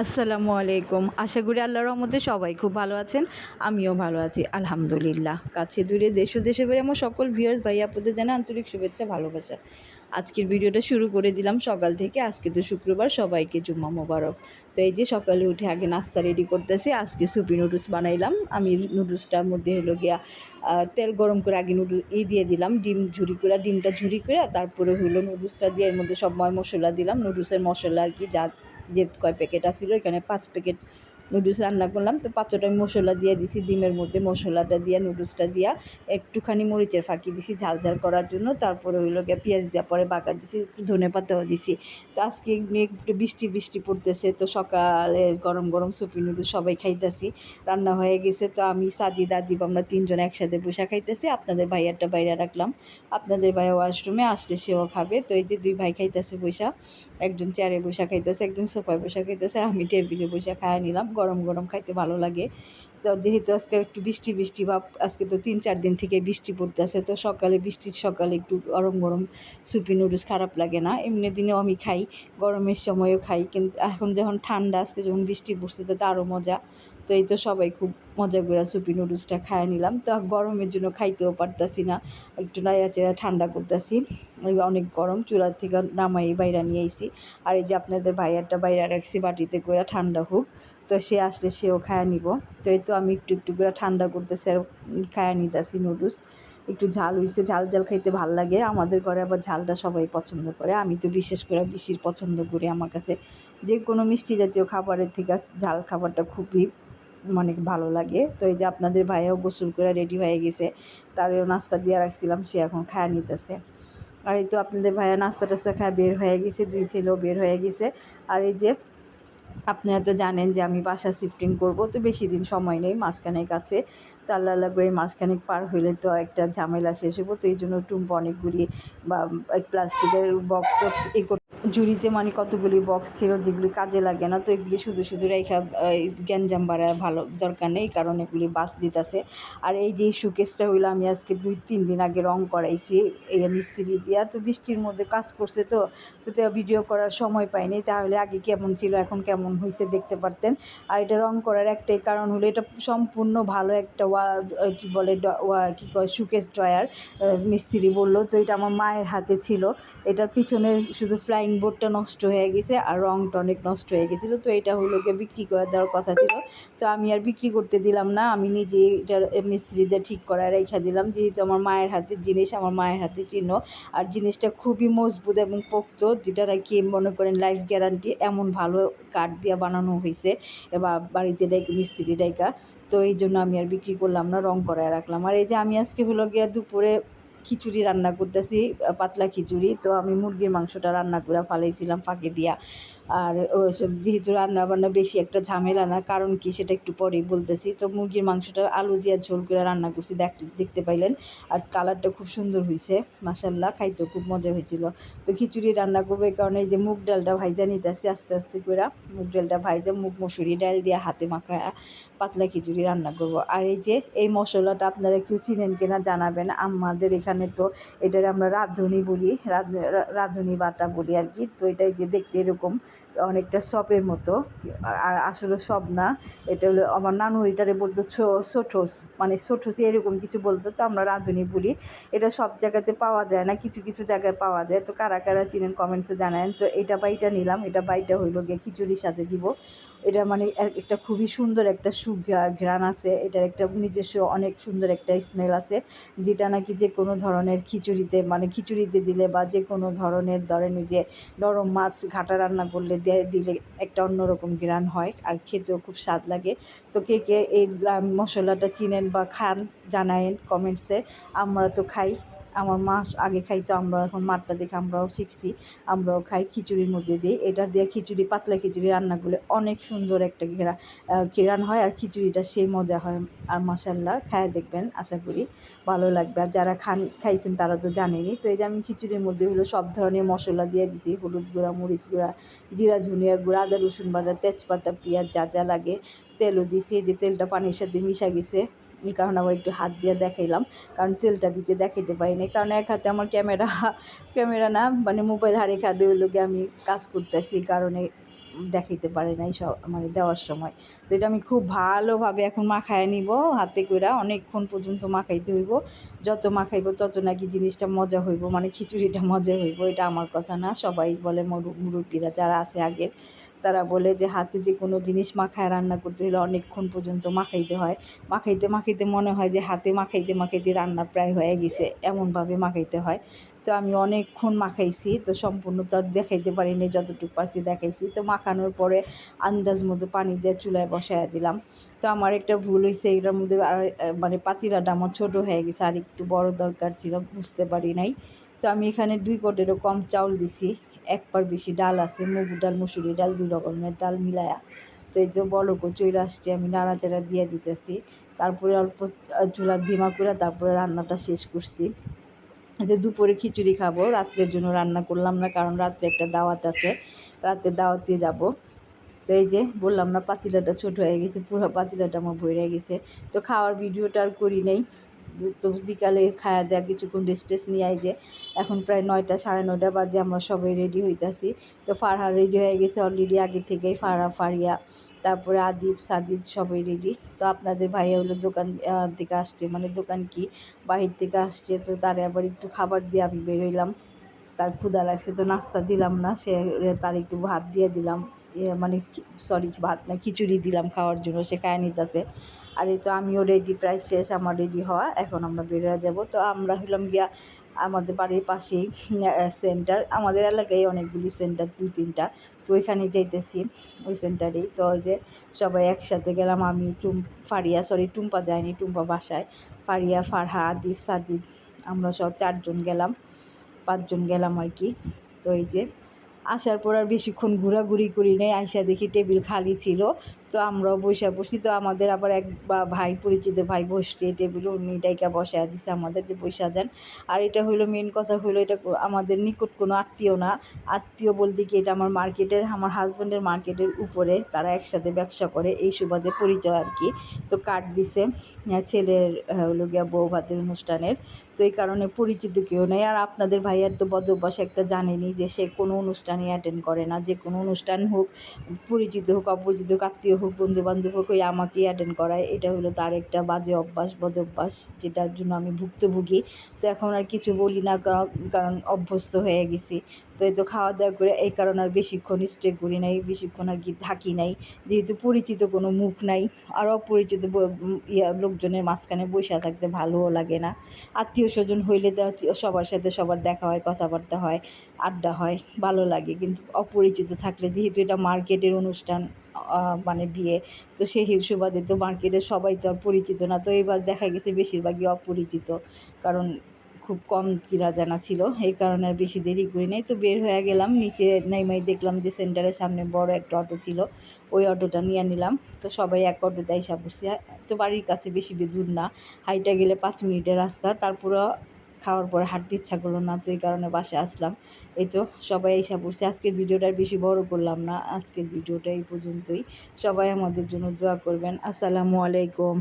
আসসালামু আলাইকুম। আশা করি আল্লাহর রহমতে সবাই খুব ভালো আছেন, আমিও ভালো আছি, আলহামদুলিল্লাহ। কাছে দূরে, দেশ দেশে বেড়ে আমার সকল ভিউয়ার্স ভাই আপনাদের জানা আন্তরিক শুভেচ্ছা, ভালোবাসা। আজকের ভিডিওটা শুরু করে দিলাম সকাল থেকে, আজকে তো শুক্রবার, সবাইকে জুম্মা মোবারক। তো এই যে সকালে উঠে আগে নাস্তা রেডি করতেছি, আজকে সুপি নুডলস বানাইলাম। আমি নুডলসটার মধ্যে হলো গিয়া তেল গরম করে আগে নুডল ই দিয়ে দিলাম, ডিম ঝুরি করে, ডিমটা ঝুরি করে, তারপরে হলো নুডলসটা দিয়ে এর মধ্যে সব ময় মশলা দিলাম। নুডলসের মশলা আর কি যা যে কয় প্যাকেট আসিল এখানে পাঁচ প্যাকেট নুডলস রান্না করলাম। তো পাঁচটা মশলা দিয়ে দিছি, ডিমের মধ্যে মশলাটা দিয়ে, নুডলসটা দিয়া। একটুখানি মরিচের ফাঁকি দিছি ঝাল ঝাল করার জন্য। তারপরে হইল গিয়ে পেঁয়াজ দেওয়া পরে বাগার দিছি, ধনে পাতাও দিছি। তো আজকে একটু বৃষ্টি বৃষ্টি পড়তেছে, তো সকালে গরম গরম সুপি নুডলস সবাই খাইতেছি। রান্না হয়ে গেছে, তো আমি সাদি দাদি আমরা তিনজন একসাথে বসে খাইতেছি। আপনাদের ভাইয়ারটা বাইরে রাখলাম। আপনাদের ভাইয়া ওয়াশরুমে আসলে সেও খাবে। তো এই যে দুই ভাই খাইতেছে বৈশা একজন চেয়ারে বসে খাইতেছে, একজন সোফায় বসে খাইতেছে আমি টেবিলে বসে খাইয়া নিলাম। গরম গরম খাইতে ভালো লাগে। তো যেহেতু আজকে একটু বৃষ্টি বৃষ্টি ভাব, আজকে তো তিন, চার দিন থেকে বৃষ্টি পড়তেছে। তো সকালে বৃষ্টির সকালে একটু গরম গরম সুপি নুডলস খারাপ লাগে না। এমনি দিনেও আমি খাই, গরমের সময়ও খাই। কিন্তু এখন যখন ঠান্ডা, আজকে যখন বৃষ্টি পড়ছে, তো আরও মজা। তো এই তো সবাই খুব মজা করে সুপি নুডলসটা খাইয়ে নিলাম। তো গরমের জন্য খাইতেও পারতাছি না, একটু চেরা ঠান্ডা করতেছি। অনেক গরম চুলার থেকে নামাই বাইরে নিয়ে আইছি। আর এই যে আপনাদের ভাইয়ারটা বাইরে রাখছি বাটিতে করে ঠান্ডা হোক, তো সে আসলে সেও খায়া নিব। তো এই তো আমি একটু একটু করে ঠান্ডা করতেছি আর খায়া নিতেছি নুডলস। একটু ঝাল হয়েছে ঝাল ঝাল খাইতে ভালো লাগে। আমাদের ঘরে আবার ঝালটা সবাই পছন্দ করে। আমি তো বিশেষ করে বেশি পছন্দ করি আমার কাছে। যে কোনো মিষ্টি জাতীয় খাবারের থেকে ঝাল খাবারটা খুবই অনেক ভালো লাগে। তো এই যে আপনাদের ভাইয়াও গোসল করে রেডি হয়ে গেছে, তারও নাস্তা দিয়ে রাখছিলাম, সে এখন খায়া নিতেছে। আর এই তো আপনাদের ভাইয়া নাস্তা টাস্তা খায় বের হয়ে গেছে, দুই ছেলেও বের হয়ে গেছে। আর এই যে আপনারা তো জানেন যে আমি বাসা শিফটিং করব, তো বেশি দিন সময় নেই মাঝখানের কাছে। তো আল্লাহ আল্লাহ করে মাঝখানে পার হইলে তো একটা ঝামেলা শেষ হব তো এই জন্য টুম্পা অনেকগুলি বা প্লাস্টিকের বক্স টক্স এই ঝুড়িতে মানে কতগুলি বক্স ছিল যেগুলি কাজে লাগে না, তো এগুলি শুধু শুধু রেখা গ্যাঞ্জাম বাড়ায় ভালো, দরকার নেই, কারণ এগুলি বাস দিতেছে। আর এই যে সুকেসটা হইল, আমি আজকে দুই, তিন দিন আগে রং করাইছি, এই মিস্ত্রি দিয়া, তো বৃষ্টির মধ্যে কাজ করছে তো তো ভিডিও করার সময় পাইনি, তাহলে আগে কেমন ছিল, এখন কেমন হয়েছে দেখতে পারতেন। আর এটা রং করার একটাই কারণ হলো, এটা সম্পূর্ণ ভালো একটা ওয়া কী বলে ওয়া, কী কয় সুকেস ড্রয়ার মিস্ত্রি বলল, তো এটা আমার মায়ের হাতে ছিল, এটার পিছনে শুধু ফ্লাইং বোর্ডটা নষ্ট হয়ে গেছে আর রংটা অনেক নষ্ট হয়ে গেছিল। তো এটা হলো গিয়ে বিক্রি করে দেওয়ার কথা ছিল। তো আমি আর বিক্রি করতে দিলাম না। আমি নিজে এটার মিস্ত্রিদের ঠিক করায় রেখে দিলাম। যেহেতু আমার মায়ের হাতের জিনিস, আমার মায়ের হাতে চিহ্ন। আর জিনিসটা খুবই মজবুত এবং পোক্ত, যেটা নাকি মনে করেন লাইফ গ্যারান্টি এমন ভালো কাঠ দিয়ে বানানো হয়েছে। এবার বাড়িতে ডেকে, মিস্ত্রি ডাইকা তো এই জন্য আমি আর বিক্রি করলাম না, রং করায় রাখলাম। আর এই যে আমি আজকে হলো গিয়া দুপুরে খিচুড়ি রান্না করতেছি পাতলা খিচুড়ি। তো আমি মুরগির মাংসটা রান্না করে ফালাইছিলাম ফাঁকে দিয়া। আর ওইসব যেহেতু রান্না বান্না বেশি একটা ঝামেলা না, কারণ কি সেটা একটু পরেই বলতেছি। তো মুরগির মাংসটা আলু দিয়ে ঝোল করে রান্না করছি, দেখ, দেখতে পাইলেন। আর কালারটা খুব সুন্দর হয়েছে মাসাল্লাহ খাইতেও খুব মজা হয়েছিল তো খিচুড়ি রান্না করব এই কারণে যে মুগ ডালটা ভাইজা নিতেছি আস্তে আস্তে করে মুগ ডালটা ভাইজা, মুগ মসুরি ডাল দিয়ে হাতে মাখা পাতলা খিচুড়ি রান্না করব। আর এই যে এই মশলাটা আপনারা কেউ চিনেন কিনা জানাবেন, আমাদের এখানে তো এটার আমরা রাঁধুনি বলি রাঁধুনি বাটা বলি আর কি। তো এটাই যে দেখতে এরকম অনেকটা সপের মতো, আর আসলে সব না, এটা হলো আমার নানু এটারে বলতো ছো- সোঠোস মানে সোঠোস এরকম কিছু বলতো, তো আমরা রাঁধুনি বলি। এটা সব জায়গাতে পাওয়া যায় না, কিছু কিছু জায়গায় পাওয়া যায়। তো কারা কারা চিনেন কমেন্টসে জানান তো এটা বাইটা নিলাম, এটা বাইটা হইল গিয়ে খিচুড়ির সাথে দিব। এটা মানে একটা খুবই সুন্দর একটা সুঘ্রাণ আছে। এটার একটা নিজস্ব অনেক সুন্দর একটা স্মেল আছে, যেটা নাকি যে কোনো ধরনের খিচুড়িতে মানে খিচুড়িতে দিলে বা যে কোনো ধরনের ধরেন যে নরম মাছ ঘাটা রান্না করলে দিলে একটা অন্যরকম ঘ্রাণ হয় আর খেতেও খুব স্বাদ লাগে। তো কে কে এই মশলাটা চিনেন বা খান জানায়েন কমেন্টসে, আমরা তো খাই। আমার মা আগে খাইতো, আমরা এখন মারটা দেখে আমরাও শিখছি। আমরাও খাই খিচুড়ির মধ্যে দিই এটা দিয়ে খিচুড়ি, পাতলা খিচুড়ি রান্না করলে অনেক সুন্দর একটা ঘেরা ঘেরান হয় আর খিচুড়িটা সেই মজা হয়। আর মশাল্লা খায় দেখবেন, আশা করি ভালো লাগবে। আর যারা খান, খাইছেন তারা তো জানেনি তো এই যে আমি খিচুড়ির মধ্যে হলো সব ধরনের মশলা দিয়ে দিছি। হলুদ গুঁড়া, মরিচ গুঁড়া, জিরা, ধনিয়া গুঁড়া, আদা, রসুন বাটা তেজপাতা, পেঁয়াজ যা যা লাগে তেলও দিছি। যে তেলটা পানির সাথে মিশা গেছে। এই কারণে আবার একটু হাত দিয়ে দেখাইলাম। কারণ তেলটা দিতে দেখাইতে পারিনি কারণ এক হাতে আমার ক্যামেরা ক্যামেরা না মানে মোবাইল হারে খাদে হইল গিয়ে আমি কাজ করতেছি কারণে দেখাইতে পারে নাই সব মানে দেওয়ার সময়। তো এটা আমি খুব ভালোভাবে এখন মাখায় নিব হাতে কইরা। অনেকক্ষণ পর্যন্ত মাখাইতে হইব। যত মাখাইব তত নাকি জিনিসটা মজা হইব মানে খিচুড়িটা মজা হইব। এটা আমার কথা না, সবাই বলে মুরু- মুরব্বীরা যারা আছে আগের। তারা বলে যে হাতে যে কোনো জিনিস মাখায় রান্না করতে হলে অনেকক্ষণ পর্যন্ত মাখাইতে হয়। মাখাইতে মাখাইতে মনে হয় যে হাতে মাখাইতে মাখাইতে রান্না প্রায় হয়ে গেছে, এমনভাবে মাখাইতে হয়। তো আমি অনেকক্ষণ মাখাইছি, তো সম্পূর্ণ তো আর দেখাইতে পারিনি, যতটুকু পারছি দেখাইছি। তো মাখানোর পরে আন্দাজ মতো পানি দিয়ে চুলায় বসায় দিলাম। তো আমার একটা ভুল হয়েছে এটার মধ্যে মানে পাতিলাটা আমার ছোটো হয়ে গেছে, আর একটু বড় দরকার ছিল, বুঝতে পারি নাই। তো আমি এখানে দুই কোটেরও কম চাউল দিছি। এক পার বেশি ডাল আছে মুগ ডাল, মুসুরি ডাল, দুই রকমের ডাল মিলায়া। তো এই যে বড় চলে আসছে, আমি নাড়াচাড়া দিয়ে দিতেছি। তারপরে অল্প চুলা ধিমা করে তারপরে রান্নাটা শেষ করছি। যে দুপুরে খিচুড়ি খাব, রাত্রের জন্য রান্না করলাম না, কারণ রাত্রে একটা দাওয়াত আছে। রাতে দাওয়াতে যাব। তো এই যে বললাম না, পাতিলাটা ছোট হয়ে গেছে, পুরো পাতিলাটা আমার ভরে গেছে। তো খাওয়ার ভিডিওটা আর করি নেই। তো বিকালে খাওয়া দেওয়া কিছুক্ষণ রেস্ট টেস্ট নিয়ে আই যে, এখন প্রায় নয়টা, সাড়ে নয়টা বাজে, আমরা সবাই রেডি হইতাছি। তো ফারহা রেডি হয়ে গেছে অলরেডি আগে থেকেই, ফারহা, ফারিয়া, তারপরে আদিব, সাদিদ সবাই রেডি তো আপনাদের ভাইয়া হলো দোকান থেকে আসছে মানে দোকান কি, বাহির থেকে আসছে, তো তারে আবার একটু খাবার দিয়ে আমি বেরোইলাম তার ক্ষুধা লাগছে, তো নাস্তা দিলাম না, সে, তার একটু ভাত দিয়ে দিলাম। মানে সরি ভাত না, খিচুড়ি দিলাম খাওয়ার জন্য, সে খায় নিতেছে। আর এই তো আমিও রেডি প্রায় শেষ আমার রেডি হওয়া, এখন আমরা বেরোয় যাব। তো আমরা হলাম গিয়া আমাদের বাড়ির পাশেই সেন্টার আমাদের এলাকায় অনেকগুলি সেন্টার দুই তিনটা। তো ওইখানে যাইতেছি, ওই সেন্টারেই তো ওই যে সবাই একসাথে গেলাম, আমি, টুম, ফারিয়া সরি টুম্পা যায়নি, টুম্পা বাসায়। ফারিয়া, ফারহা, আদিফ সাদিদ আমরা সব চারজন গেলাম, পাঁচজন গেলাম আর কি। তো এই যে আসার পর আর বেশিক্ষণ ঘোরাঘুরি করি নাই আইসা দেখি টেবিল খালি ছিল। তো আমরাও বসে বসি তো আমাদের আবার এক বা ভাই পরিচিত ভাই বসছে টেবিল উনি ডাইকা বসায় দিছে আমাদের যে বসা যান। আর এটা হলো মেন কথা হলো এটা আমাদের নিকট কোনো আত্মীয় না। আত্মীয় বলতে কি এটা আমার মার্কেটের আমার হাজব্যান্ডের মার্কেটের উপরে তারা একসাথে ব্যবসা করে, এই সুবাদে পরিচয় আর কি। তো কার্ড দিছে ছেলের হলো গিয়া বউ ভাতের অনুষ্ঠানের। তো এই কারণে পরিচিত কেউ নেই। আর আপনাদের ভাইয়ার তো বদ অভ্যাস একটা জানেনি যে সে কোনো অনুষ্ঠানই অ্যাটেন্ড করে না। যে কোনো অনুষ্ঠান হোক, পরিচিত হোক, অপরিচিত হোক, আত্মীয় হোক বন্ধু বান্ধব হোক, ওই আমাকেই অ্যাটেন্ড করায়। এটা হলো তার একটা বাজে অভ্যাস, বদ অভ্যাস, যেটার জন্য আমি ভুক্তভোগী। তো এখন আর কিছু বলি না কারণ অভ্যস্ত হয়ে গেছি। তো এই তো খাওয়া দাওয়া করে এই কারণে আর বেশিক্ষণ স্টে করি নাই, বেশিক্ষণ আর কি থাকি নাই। যেহেতু পরিচিত কোনো মুখ নাই, আর অপরিচিত ইয়া, লোকজনের মাঝখানে বসে থাকতে ভালোও লাগে না। আত্মীয় স্বজন হইলে তো সবার সাথে সবার দেখা হয়, কথাবার্তা হয়, আড্ডা হয়, ভালো লাগে। কিন্তু অপরিচিত থাকলে যেহেতু এটা মার্কেটের অনুষ্ঠান মানে বিয়ে। তো সেই সুবাদে তো মার্কেটের সবাই তো আর পরিচিত না। তো এবার দেখা গেছে বেশিরভাগই অপরিচিত। কারণ খুব কম চিনা জানা ছিল। এই কারণে আর বেশি দেরি করি নাই। তো বের হয়ে গেলাম। নিচে নেমাই দেখলাম যে সেন্টারের সামনে বড় একটা অটো ছিল। ওই অটোটা নিয়ে নিলাম। তো সবাই এক অটোতে এসে বসছি তো বাড়ির কাছে বেশি দূর না। হাইটা গেলে পাঁচ মিনিটের রাস্তা। তারপরে খাওয়ার পরে হাঁটতে ইচ্ছা করল না, তো এই কারণে বাসে আসলাম। এই তো সবাই এসে পড়ছে আজকের ভিডিওটা বেশি বড় করলাম না, আজকের ভিডিওটা এই পর্যন্তই। সবাই আমাদের জন্য দোয়া করবেন। আসসালামু আলাইকুম।